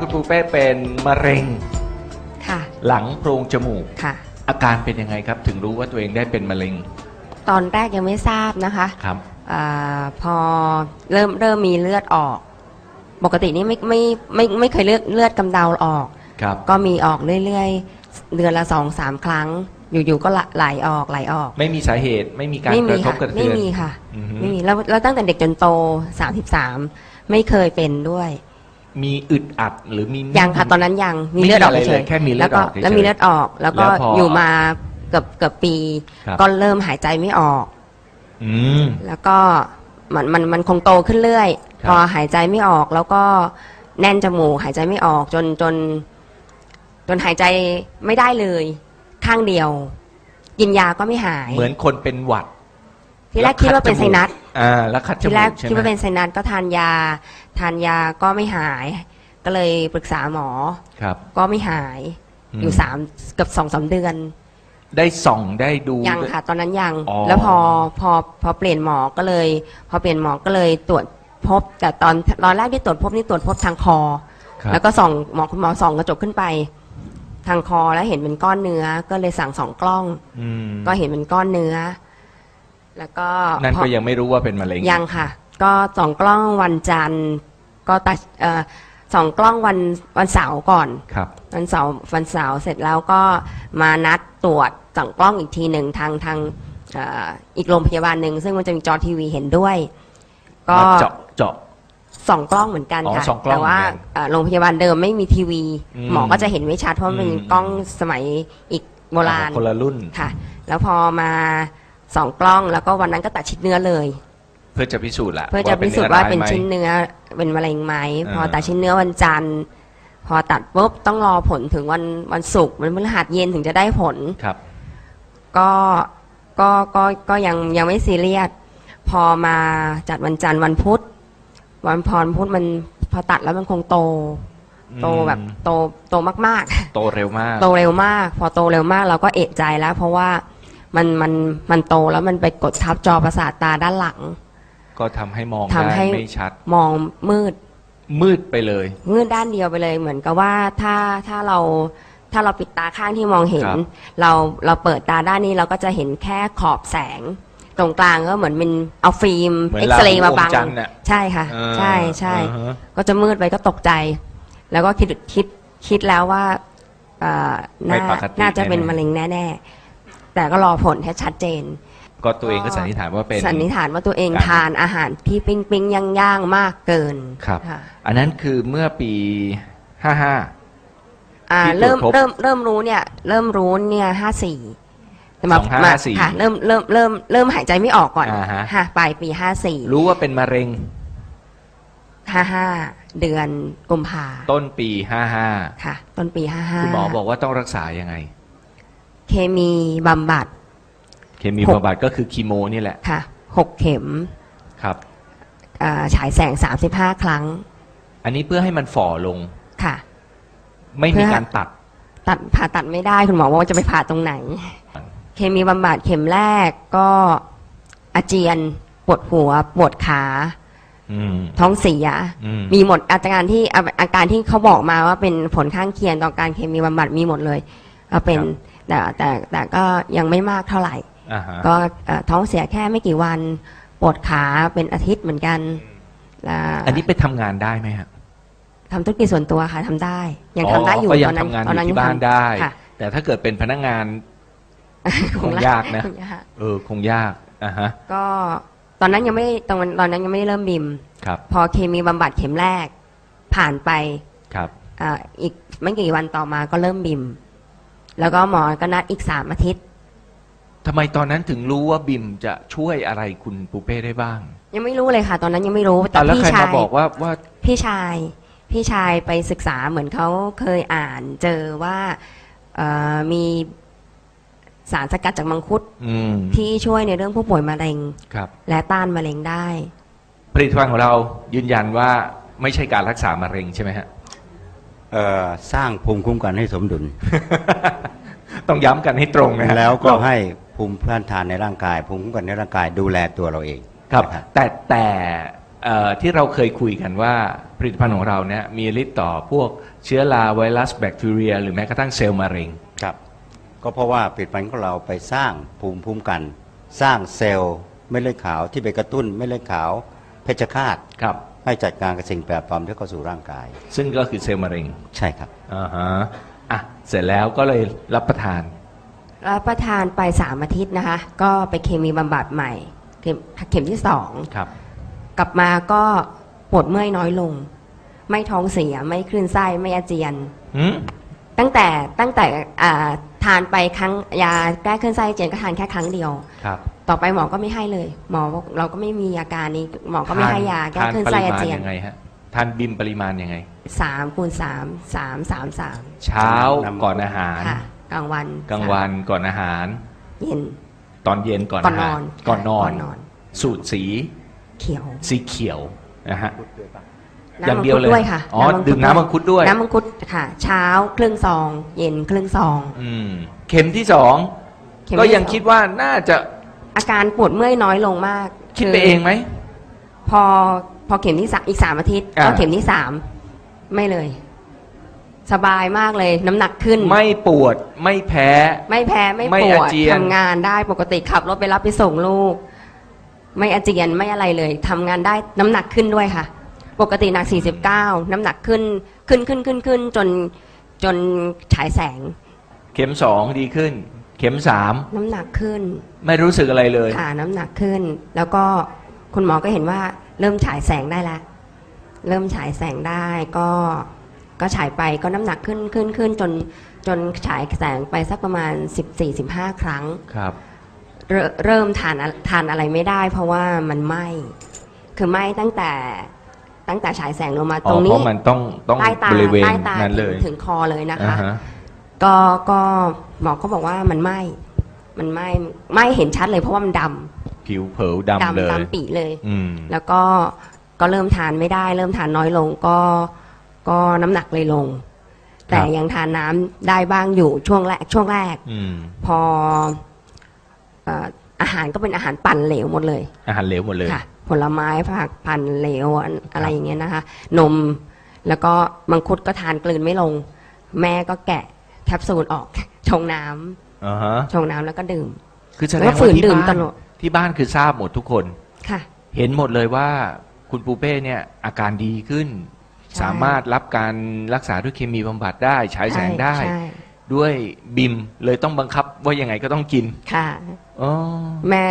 คุณปูเป้เป็นมะเร็ง ค่ะ หลังโพรงจมูก ค่ะ อาการเป็นยังไงครับ ถึงรู้ว่าตัวเองได้เป็นมะเร็งตอนแรกยังไม่ทราบนะคะครับอาพอเริ่มเริ่มมีเลือดออก ปกตินี่ไม่ไม่ไม่ไม่เคยเลือดเลือดกำเดาออก ครับ ก็มีออกเรื่อยๆ เดือนละสองสามครั้ง อยู่ๆก็ไหลออกไหลออก ไม่มีสาเหตุไม่มีการไม่กมีระทบค่ะกระไม่เทือน มีค่ะอือฮึ ไม่มีแล้วแล้วตั้งแต่เด็กจนโตสามสิบสามไม่เคยเป็นด้วย มีอึดอัดหรือมียังค่ะตอนนั้นยังมีไม่มีเลือดออกอะไรเฉเลยยแค่มีเลือดแล้วก็ออกเฉยๆแล้วมีเลือดออกแล้วก็แล้วพออยู่มาเกือบเกือบปี ครับ ก็เริ่มหายใจไม่ออก อืม แล้วก็มันมันมันคงโตขึ้นเรื่อย ครับ พอหายใจไม่ออกแล้วก็แน่นจมูกหายใจไม่ออกจนจน จนหายใจไม่ได้เลย ข้างเดียว กินยาก็ไม่หาย เหมือนคนเป็นหวัด ทีแรกคิดว่าเป็นไซนัสอ่าแล้วคัดจทีมูแรกกใช่ไหมคิดว่าเป็นไซนัสก็ทานยา ทานยาก็ไม่หาย ก็เลยปรึกษาหมอ ครับ ก็ไม่หายอืม อยู่สามเกับสองสามเดือน ได้ส่องได้ดู ยังค่ะ ตอนนั้นยัง อ๋อ แล้วพอพอพอเปลี่ยนหมอก็เลย พอเปลี่ยนหมอก็เลยตรวจพบ แต่ตอนตอนแรกที่ตรวจพบนี่ตรวจพบทางคอ ครับแล้วก็ส่องหมอคุณหมอส่องกระจกขึ้นไป ทางคอแล้วเห็นเป็นก้อนเนื้อ ก็เลยสั่งสองกล้อง อืมก็เห็นเป็นก้อนเนื้อ แล้วก็นั่นพอก็ยังไม่รู้ว่าเป็นมะเร็งยังค่ะ ก็สองกล้องวันจันทร์ก็ตัดเอ่อสองกล้องวันวันเสาร์ก่อน ครับ วันเสาร์วันเสาร์เสร็จแล้วก็มานัดตรวจสองกล้องอีกทีหนึ่งทางทางเอ่ออีกโรงพยาบาลหนึ่งซึ่งมันจะมีจอทีวีเห็นด้วย ก็มาเจาะเจาะ สองกล้องเหมือนกันอ๋อค่ะสองกล้องแต่ว่าเหมือนกันเอ่อโรงพยาบาลเดิมไม่มีทีวี อืมหมอก็จะเห็นไม่ชัดเพราะมันเป็นอืม กล้องสมัยอีกโบราณ คนละรุ่น ค่ะ แล้วพอมา สองกล้อง แล้วก็วันนั้นก็ตัดชิ้นเนื้อเลย เพื่อจะพิสูจน์ละเพื่อจะพิสูจน์ว่าเป็นร้ยไหมชิ้นเนื้อเป็นมะเร็งไหมอ่าพอตัดชิ้นเนื้อวันจันทร์พอตัดปุ๊บต้องรอผลถึงวันวันศุกร์วันพฤหัสเย็นถึงจะได้ผลครับก็ก็ก็ก็ยังยังไม่ซีเรียสพอมาจัดวันจันทร์วันพุธวันพรพุธมันพอตัดแล้วมันคงโต โตแบบโตโตมากโตเร็วมากๆโตเร็วมาก พอโตเร็วมากเราก็เอะใจแล้ว เพราะว่า มันมันมันโตแล้วมันไปกดทับจอประสาทตาด้านหลัง ก็ทำให้มองทำได้ให้ไม่ชัด มองมืด มืดไปเลย มืดด้านเดียวไปเลย เหมือนกับว่าถ้าถ้าเราถ้าเราปิดตาข้างที่มองเห็น ครับ เราเราเปิดตาด้านนี้เราก็จะเห็นแค่ขอบแสง ตรงกลางก็เหมือนเป็นเอาฟิล์มเหมือนเอ็กซเรย์มาบังราหูอมจันทร์น่ะ ใช่ค่ะเออใช่ใช่ อ่าฮะ ก็จะมืดไปก็ตกใจ แล้วก็คิดคิดคิดแล้วว่าเอ่อไม่น่าปกติน่าจะเป็นแน่ๆ มะเร็งแน่ ๆ แต่ก็รอผลให้ชัดเจน ก็ตัวเองก็สันนิษฐานว่าเป็น สันนิษฐานว่าตัวเองการ ทานอาหารที่ปิ้งปิ้งย่างย่างๆมากเกินครับค่ะอันนั้นคือเมื่อปีห้าห้าอ่าที่ตรวจเริ่มพบเริ่มเริ่มรู้เนี่ย เริ่มรู้เนี่ยห้าสี่แต่มาสองห้ามาสี่ค่ะเริ่มเริ่มเริ่มเริ่มหายใจไม่ออกก่อนอ่าฮะ ค่ะปลายปีห้าสี่รู้ว่าเป็นมะเร็งห้าห้าเดือนกุมภาต้นปีห้าห้าค่ะ ต้นปีห้าห้าคุณหมอบอกว่าต้องรักษายังไง เคมีบำบัด เคมีหกบำบัดก็คือคีโมนี่แหละค่ะหกเข็มครับอ่าฉายแสงสามสิบห้าครั้ง อันนี้เพื่อให้มันฝ่อลงค่ะ ไม่เพื่มีอการตัด ตัดผ่าตัดไม่ได้คุณหมอบอกว่าจะไปผ่าตรงไหน เคมีบำบัดเข็มแรกก็อาเจียนปวดหัวปวดขาอืมท้องเสียอืมมีหมดอาการที่อาอาการที่เขาบอกมาว่าเป็นผลข้างเคียงต่อการเคมีบำบัดมีหมดเลยก็เป็น แต่แต่แต่ก็ยังไม่มากเท่าไหร่ อ่าฮะก็เอ่อท้องเสียแค่ไม่กี่วันปวดขาเป็นอาทิตย์เหมือนกันแล้วอันนี้ไปทำงานได้ไหมฮะทำธุรกิจส่วนตัวค่ะทำได้ ยังทำได้อยู่ก็ยัตอนนั้นทำงานอตอนนั้นยู่ยัที่งบ้านทำได้ ค่ะแต่ถ้าเกิดเป็นพนักงาน คงยากนะ คงยากเออคงยากอ่าฮะก็ตอนนั้นยังไม่ตอนตอนนั้นยังไม่ได้เริ่มบิม ครับพอเคมีบำบัดเข็มแรกผ่านไปครับอ่าอีกไม่กี่วันต่อมาก็เริ่มบิม แล้วก็หมอก็นัดอีกสามอาทิตย์ ทำไมตอนนั้นถึงรู้ว่าบิมจะช่วยอะไรคุณปูเป้ได้บ้างยังไม่รู้เลยค่ะ ตอนนั้นยังไม่รู้แต่อะแล้วพี่ใครชามายบอกว่าว่า พี่ชาย พี่ชายไปศึกษาเหมือนเขาเคยอ่านเจอว่าเอ่อมีสารสกัดจากมังคุดอืมที่ช่วยในเรื่องผู้ป่วยมะเร็ง ครับ และต้านมะเร็งได้ ผลิตภัณฑ์ของเรายืนยันว่าไม่ใช่การรักษามะเร็งใช่ไหมฮะเอ่อ สร้างภูมิคุ้มกันให้สมดุล ต้องย้ำกันให้ตรงนะฮะแล้วก็ให้ภูมิต้านทานในร่างกาย ภูมิคุ้มกันในร่างกายดูแลตัวเราเองครับ นะ แต่แต่เอ่อที่เราเคยคุยกันว่าผลิตภัณฑ์ของเราเนี่ยมีฤทธิ์ต่อพวกเชื้อราไวรัสแบคทีเรีย หรือแม้กระทั่งเซลล์มะเร็ง ครับ ก็เพราะว่าผลิตภัณฑ์ของเราไปสร้างภูมิคุ้มกัน สร้างเซลล์เม็ดเลือดขาวที่ไปกระตุ้นเม็ดเลือดขาวเพชฌฆาต ครับ ให้จัดการกับสิ่งแปลกปลอมที่เข้าสู่ร่างกาย ซึ่งก็คือเซลล์มะเร็งใช่ครับอ่าฮะอะเสร็จแล้วก็เลยรับประทาน รับประทานไปสามอาทิตย์นะคะ ก็ไปเคมีบำบัดใหม่ เข็มเข็มที่สองครับ กลับมาก็ปวดเมื่อยน้อยลง ไม่ท้องเสียไม่คลื่นไส้ไม่อาเจียนหืมตั้งแต่ตั้งแต่อ่าทานไปครั้งยาแก้คลื่นไส้อาเจียนก็ทานแค่ครั้งเดียว ครับ ต่อไปหมอก็ไม่ให้เลย หมอบอกเราก็ไม่มีอาการนี้ หมอก็ไม่ให้ยาแก้ทานคลื่นปไส้ริอามาณเจียนยังไงฮะทานบิมปริมาณยังไง สามคูณสามสามสามสามเช้าก่อนอาหาร ค่ะกลางวันกลางวันก่อนอาหาร เย็นตอนเย็นก่อนก่อนอานหาอรนก่อนนอน ก่อนนอนสูตรสีเขียวสีเขียวนะฮะน้ำอย่างมังเดียวคุดเลยด้วยค่ะอ๋อดื่มน้ำมังคุดด้วย น้ำมังคุดค่ะ เช้าครึ่งซอง เย็นครึ่งซองอืม เข็มที่สองเข็มก็ที่ยังสอคิดว่าน่าจะ อาการปวดเมื่อยน้อยลงมากคิดไปเองไหม พอพอเข็มที่สามอีกสามอาทิตย์อ่า ก็เข็มที่สามไม่เลย สบายมากเลย น้ำหนักขึ้น ไม่ปวดไม่แพ้ ไม่แพ้ไม่ไม่ปวอาดเจียน ทำงานได้ปกติขับรถไปรับไปส่งลูก ไม่อาเจียนไม่อะไรเลยทำงานได้น้ำหนักขึ้นด้วยค่ะ ปกติหนัก 49 น้ำหนักขึ้นขึ้นขึ้นขึ้นขึ้นจนจนฉายแสง เข็มสองดีขึ้น เข็มสามน้ำหนักขึ้นไม่รู้สึกอะไรเลย ค่ะน้ำหนักขึ้น แล้วก็คุณหมอก็เห็นว่าเริ่มฉายแสงได้แล้วเริ่มฉายแสงได้ก็ก็ฉายไปก็น้ำหนักขึ้นขึ้นขึ้นจนจนฉายแสงไปสักประมาณ 14-15 ครั้ง ครับ เริ่มเริ่มทานอะทานอะไรไม่ได้ เพราะว่ามันไหม้คือไหม้ตั้งแต่ตั้งแต่ฉายแสงลงมาอ๋ตอรงเพนี้ราะมันต้องต้องใต้ตาบริเวณใต้ตานั้นถึเลงยถึงคอเลยนะอ่าคะฮะ ก็ก็หมอก็บอกว่ามันไหม้มันไหม้ไหม้เห็นชัดเลยเพราะว่ามันดำผิวเผลดำเลยดำดำปีเลย อืม แล้วก็ก็เริ่มทานไม่ได้ เริ่มทานน้อยลงก็ก็น้ำหนักเลยลง แต่ครับยังทานน้ำได้บ้างอยู่ช่วงแรกช่วงแรก อืม พอเอ่ออาหารก็เป็นอาหารปั่นเหลวหมดเลยอาหารเหลวหมดเลย ค่ะ ผลไม้ผักปั่นเหลวอันอะไรอย่างเงี้ยนะคะ นมแล้วก็มังคุดก็ทานกลืนไม่ลง แม่ก็แกะ แคปซูลออกชงน้ำอ่าฮะชงน้ำแล้วก็ดื่ม คือแสดแล้งวฝืว่านที่ดื่มบ้าตนลอด ที่บ้านคือทราบหมดทุกคน ค่ะ เห็นหมดเลยว่าคุณปูเป้เนี่ยอาการดีขึ้น ใช่ สามารถรับการรักษาด้วยเคมีบำบัดได้ฉายแสงได้ ใช่ด้วยบิมเลยต้องบังคับว่ายังไงก็ต้องกินค่ะ อ๋อแม่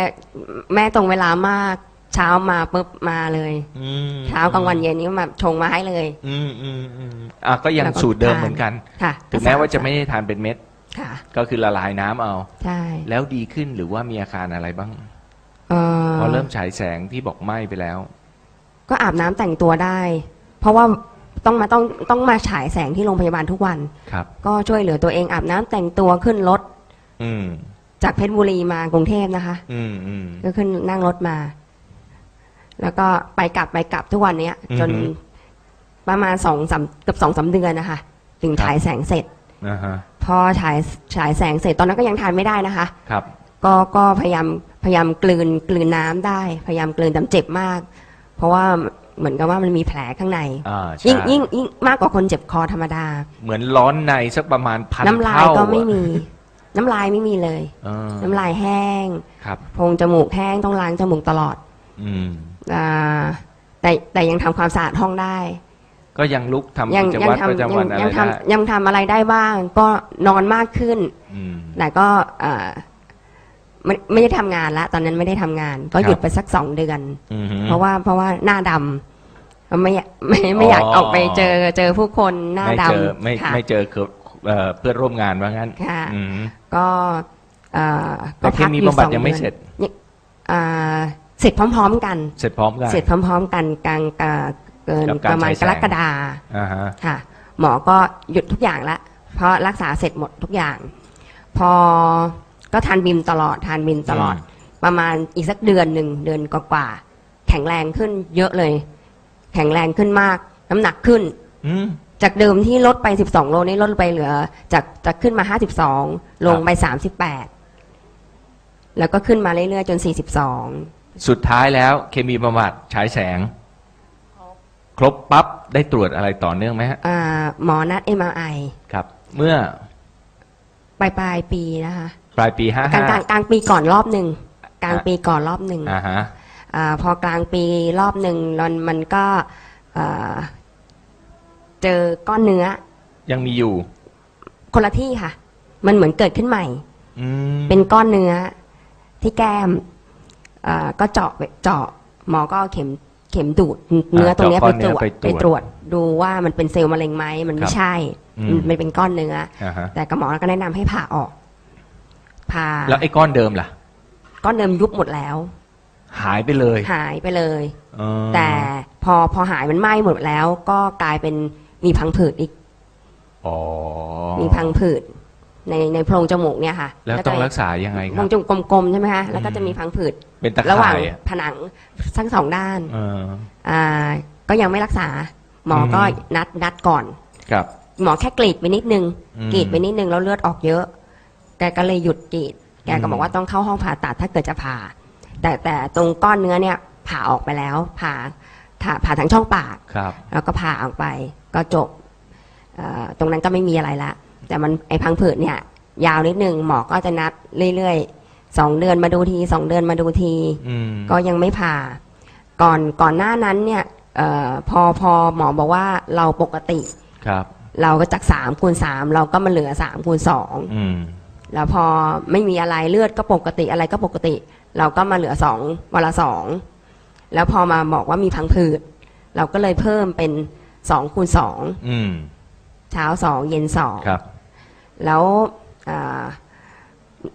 แม่ตรงเวลามาก เช้ามาปุ๊บมาเลย อืมเช้ากลางวันเย็นนี้มาชงมาให้เลย อืมอืมอืมอะก็ยังแล้วก็สูตรเดิมทานเหมือนกัน ค่ะถึงแม้ว่าจะไม่ได้ทานเป็นเม็ด ค่ะ ก็คือละลายน้ำเอา ใช่แล้วดีขึ้นหรือว่ามีอาการอะไรบ้าง เอ่อพอเริ่มฉายแสงที่บอกไหม้ไปแล้ว ก็อาบน้ำแต่งตัวได้ เพราะว่าต้องมาต้องต้องมาฉายแสงที่โรงพยาบาลทุกวัน ครับ ก็ช่วยเหลือตัวเองอาบน้ำแต่งตัวขึ้นรถอืม จากเพชรบุรีมากรุงเทพนะคะ อืมอืมก็ขึ้นนั่งรถมา แล้วก็ไปกลับไปกลับทุกวันเนี้ย จนอือฮึ ประมาณสองสามเกือบสองสามเดือนนะคะถึงครับฉายแสงเสร็จ นะฮะพอฉายฉายแสงเสร็จตอนนั้นก็ยังทานไม่ได้นะคะ ครับ ก็ก็พยายามพยายามกลืนกลืนน้ำได้ พยายามกลืนแต่เจ็บมาก เพราะว่าเหมือนกับว่ามันมีแผลข้างใน อ่าใช่ยิ่งยิ่งยิ่งมากกว่าคนเจ็บคอธรรมดา เหมือนร้อนในสักประมาณพันน้ำลายเท่าก็ไม่อะมี น้ำลายไม่มีเลยเออน้ำลายแห้ง ครับ โพรงจมูกแห้งต้องล้างจมูกตลอด อืม อ่าแต่แต่ยังทำความสะอาดห้องได้ ก็ยังลุกทำยักิจยัวัตรทำประจำวันอะไรยังได้ทำยังทำอะไรได้บ้าง ก็นอนมากขึ้น อืม แต่ก็อ่าไม่ไม่ได้ทำงานละตอนนั้นไม่ได้ทำงาน ก็ครับหยุดไปสักสองเดือน อืมเพราะว่าเพราะว่าหน้าดำไม่อยากไม่ไม่อยากอ๋อ ออกไปเจอเจอผู้คนหน้าไม่ดเจอไม่ำค่ะ ไม่เจอคือเอ่อเพื่อนร่วมงานว่างั้นค่ะ อืม ก็เอ่อแต่เคมีบำบัดยังไม่เสร็จอ่าเสร็จพร้อม ๆ กัน เสร็จพร้อมกัน เสร็จพร้อม ๆ กันกลางกาเกินกับการประมาณฉายแสกงรกฎาอ่าฮะค่ะ หมอก็หยุดทุกอย่างละ เพราะรักษาเสร็จหมดทุกอย่าง พอก็ทานบิมตลอดทานบิมตลอด ประมาณอีกสักเดือนหนึ่งเดือนกว่าๆแข็งแรงขึ้นเยอะเลย แข็งแรงขึ้นมาก น้ำหนักขึ้น อืม จากเดิมที่ลดไป 12 โลนี่ลดไปเหลือ จากจากขึ้นมา 52 ลงไป 38 แล้วก็ขึ้นมาเรื่อยๆ จน 42 สุดท้ายแล้วเคมีบำบัดฉายแสง ครบปั๊บได้ตรวจอะไรต่อเนื่องไหมฮะอ่าหมอนัด MRI ครับ เมื่อปลายปลายปีนะคะ ปลายปีห้ากลาห้างกลางกลางปีก่อนรอบหนึ่งกลางปีก่อนรอบหนึ่งอ่าฮะอาพอกลางปีรอบหนึ่งมันมันก็อ่าเจอก้อนเนื้อ ยังมีอยู่ คนละที่ค่ะ มันเหมือนเกิดขึ้นใหม่ อืมเป็นก้อนเนื้อที่แก้ม อ่าก็เจาะไปเจาะหมอก็เอาเข็มเข็มดูดเนื้อตรงเนี้ยไปตรวจไปตรวจดูว่ามันเป็นเซลล์มะเร็งไหมมันไม่ใช่มันเป็นก้อนเนื้ออ่าฮะแต่กับหมอก็แนะนำให้ผ่าออกผ่าแล้วไอ้ก้อนเดิมล่ะ ก้อนเดิมยุบหมดแล้ว หายไปเลย หายไปเลยเออแต่พอพอหายมันไหม้หมดแล้ว ก็กลายเป็นมีพังผืดอีกอ๋อมีพังผืด ในในโพรงจมูกเนี่ยค่ะแล้วต้องรักษายังไงคโพรรับงจมูกกลมๆใช่ไหมคะแล้วก็จะมีพังผืดเป็นตะระหว่าข่างยอะผนังทั้งสองด้านเออ อ่าก็ยังไม่รักษา หมอก็อืมนัดนัดก่อน ครับ หมอแค่กรีดไปนิดนึงอืมกรีดไปนิดนึงแล้วเลือดออกเยอะ แกก็เลยหยุดกรีด แกก็อืมบอกว่าต้องเข้าห้องผ่าตัดถ้าเกิดจะผ่า แต่แต่ตรงก้อนเนื้อเนี่ยผ่าออกไปแล้ว ผ่าผ่าผ่าทั้งช่องปาก ครับ แล้วก็ผ่าออกไปก็จบเอ่อตรงนั้นก็ไม่มีอะไรละ แต่มันไอพังผืดเนี่ย ยาวนิดนึงหมอก็จะนัดเรื่อยๆสองเดือนมาดูทีสองเดือนมาดูที อืมก็ยังไม่ผ่า ก่อนก่อนหน้านั้นเนี่ยเออพอพอหมอบอกว่าเราปกติ ครับ เราก็จากสามคูณสามเราก็มาเหลือสามคูณสองอืม แล้วพอไม่มีอะไรเลือดก็ปกติอะไรก็ปกติ เราก็มาเหลือสองวันละสองแล้วพอมาบอกว่ามีพังผืดเราก็เลยเพิ่มเป็นสองคูณสองอืม เช้าสองเย็นสอง ครับ แล้วอ่า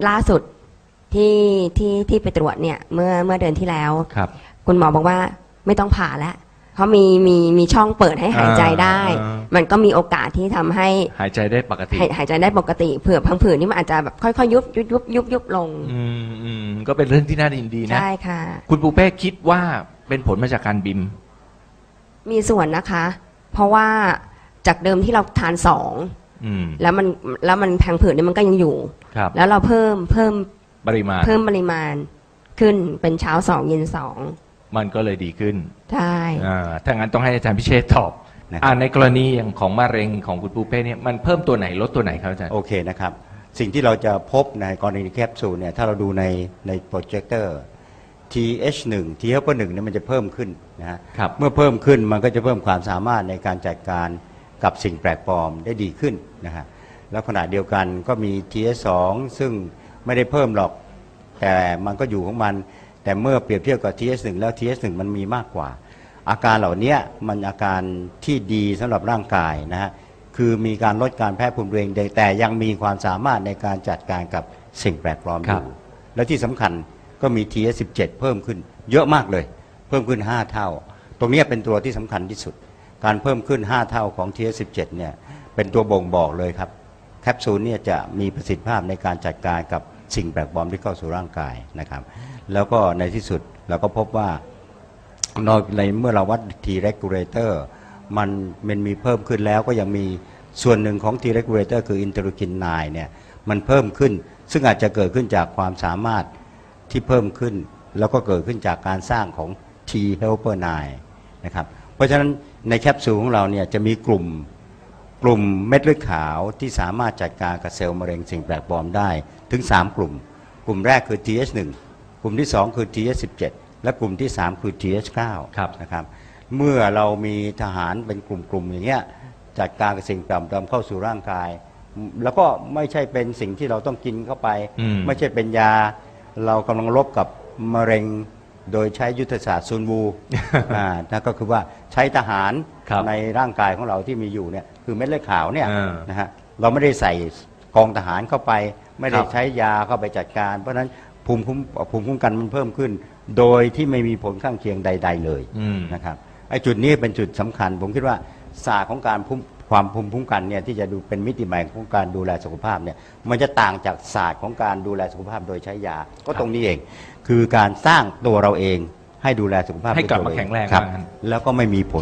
ล่าสุดที่ที่ที่ไปตรวจเนี่ยเมื่อเมื่อเดือนที่แล้ว ครับ คุณหมอบอกว่าไม่ต้องผ่าแล้วเพราะมีมีมีช่องเปิดให้หายใจได้ อ่า มันก็มีโอกาสที่ทำให้หายใจได้ปกติ หายหายใจได้ปกติเผื่อพังผืดนี่มันอาจจะแบบค่อยๆยุบยุบยุบยุบยุบลง อืมอืมก็เป็นเรื่องที่น่ายินดีนะ ใช่ค่ะ คุณปูเป้คิดว่าเป็นผลมาจากการบิม มีส่วนนะคะ เพราะว่าจากเดิมที่เราทานสอง อืมแล้วมันแล้วมันพังผืดนี่มันก็ยังอยู่ ครับ แล้วเราเพิ่มเพิ่มปริมาณ เพิ่มปริมาณขึ้นเป็นเช้าสองเย็นสองมันก็เลยดีขึ้นใช่อ่าถ้างั้นต้องให้อาจารย์พิเชษฐ์ตอบนะครับ อ่าในกรณีอย่างของมะเร็งของคุณปูเป้เนี่ยมันเพิ่มตัวไหนลดตัวไหนครับอาจารย์ โอเคนะครับ สิ่งที่เราจะพบในกรณีแคปซูลเนี่ยถ้าเราดูในในโปรเจคเตอร์ TH1 T helper 1เนี่ยมันจะเพิ่มขึ้นนะฮะครับ เมื่อเพิ่มขึ้นมันก็จะเพิ่มความสามารถในการจัดการ กับสิ่งแปลกปลอมได้ดีขึ้นนะฮะแล้วขณะเดียวกันก็มี TH2 ซึ่งไม่ได้เพิ่มหรอก แต่มันก็อยู่ของมัน แต่เมื่อเปรียบเทียบกับ TH1 แล้ว TH1 มันมีมากกว่า อาการเหล่านี้มันอาการที่ดีสำหรับร่างกายนะฮะคือมีการลดการแพ้ภูมิตัวเองได้แต่ยังมีความสามารถในการจัดการกับสิ่งแปลกปลอมอครัยู่บและที่สำคัญก็มี TS17 เพิ่มขึ้น เยอะมากเลย เพิ่มขึ้น 5 เท่า ตรงนี้เป็นตัวที่สำคัญที่สุด การเพิ่มขึ้น 5 เท่าของ TS17 เนี่ยเป็นตัวบ่งบอกเลยครับ แคปซูลเนี่ยจะมีประสิทธิภาพในการจัดการกับสิ่งแปลกปลอมที่เข้าสู่ร่างกายนะครับ แล้วก็ในที่สุดเราก็พบว่าในเมื่อเราวัด T regulator มันมันมีเพิ่มขึ้นแล้วก็ยังมีส่วนหนึ่งของ T regulator คืออินเตอร์คิน9เนี่ยมันเพิ่มขึ้น ซึ่งอาจจะเกิดขึ้นจากความสามารถที่เพิ่มขึ้น แล้วก็เกิดขึ้นจากการสร้างของ T helper 9นะครับ เพราะฉะนั้น ในแคปซูลของเราเนี่ยจะมีกลุ่มกลุ่มเม็ดเลือดขาวที่สามารถจัดการกับเซลล์มะเร็งสิ่งแปลกปลอมได้ถึง 3 กลุ่ม กลุ่มแรกคือ TH1 กลุ่มที่ 2 คือ TH17 และกลุ่มที่ 3 คือ TH9 ครับนะครับเมื่อเรามีทหารเป็นกลุ่มๆอย่างเงี้ยจัดการกับสิ่งแปลกปลอมเข้าสู่ร่างกาย แล้วก็ไม่ใช่เป็นสิ่งที่เราต้องกินเข้าไปอืมไม่ใช่เป็นยาเรากำลังลบกับมะเร็ง โดยใช้ยุทธศาสตร์ซุนวูอ่านั่นก็คือว่าใช้ทหารครับในร่างกายของเราที่มีอยู่เนี่ยคือเม็ดเลือดขาวเนี่ยอ่านะฮะเราไม่ได้ใส่กองทหารเข้าไป ไม่ได้ครับใช้ยาเข้าไปจัดการ เพราะฉะนั้นภูมิคุ้มภูมิคุ้มกันมันเพิ่มขึ้น โดยที่ไม่มีผลข้างเคียงใด ๆ เลยอืม นะครับไอ้จุดนี้เป็นจุดสำคัญ ผมคิดว่าศาสตร์ของการภูมิความภูมิคุ้มกันเนี่ยที่จะดูเป็นมิติใหม่ของการดูแลสุขภาพเนี่ยมันจะต่างจากศาสตร์ของการดูแลสุขภาพโดยใช้ยาก็ตรงนี้เองคือการสร้างตัวเราเองให้ดูแลสุขภาพให้กลับด้วยตัวมาแข็งแรงครับ ว่างั้น แล้วก็ไม่มีผล